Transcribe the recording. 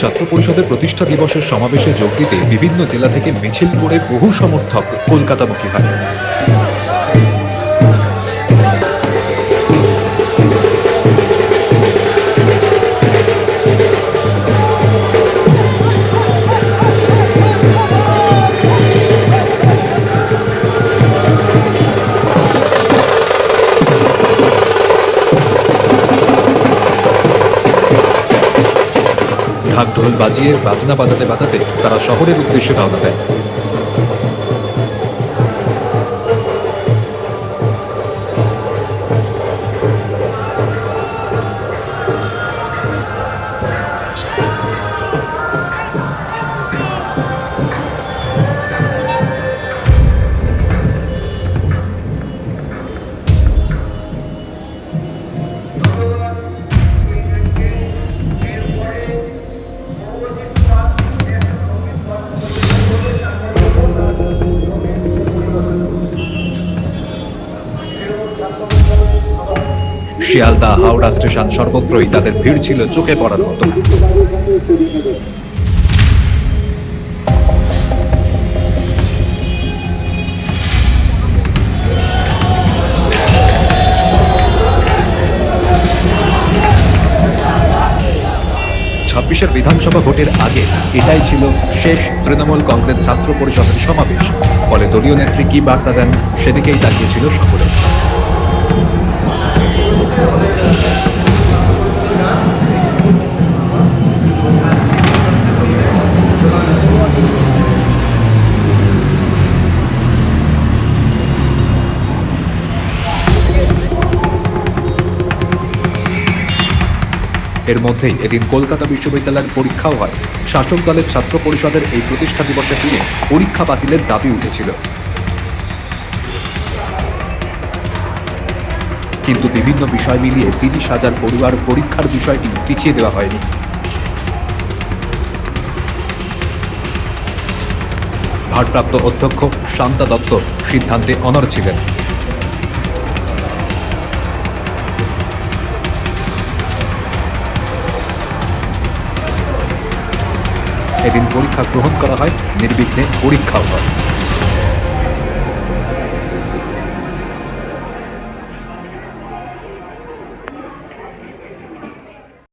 ছাত্র পরিষদের প্রতিষ্ঠা দিবসের সমাবেশে যোগ দিতে বিভিন্ন জেলা থেকে মিছিল করে বহু সমর্থক কলকাতামুখী হয়। ঢাক ঢোল বাজিয়ে বাজনা বাজাতে বাজাতে তারা শহরের উদ্দেশ্যে রওনা দেয়। শিয়ালদা হাওড়া স্টেশন সর্বত্রই তাদের ভিড় ছিল চোখে পড়ার মতো। ছাব্বিশের বিধানসভা ভোটের আগে এটাই ছিল শেষ তৃণমূল কংগ্রেস ছাত্র পরিষদের সমাবেশ। ফলে দলীয় নেত্রী কি বার্তা দেন, সেদিকেই তাকিয়েছিল সকলে। এর মধ্যেই এদিন কলকাতা বিশ্ববিদ্যালয়ের পরীক্ষাও হয়। শাসক দলের ছাত্র পরিষদের এই প্রতিষ্ঠা দিবসের দিনে পরীক্ষা বাতিলের দাবি উঠেছিল। কিন্তু বিভিন্ন বিষয় মিলিয়ে তিরিশ হাজার পড়ুয়ার পরীক্ষার বিষয়টি পিছিয়ে দেওয়া হয়নি। ভারপ্রাপ্ত অধ্যক্ষ শান্তা দত্ত সিদ্ধান্তে অনর ছিলেন। এদিন পরীক্ষা গ্রহণ করা হয় নির্বিঘ্নে পরীক্ষাও হয়।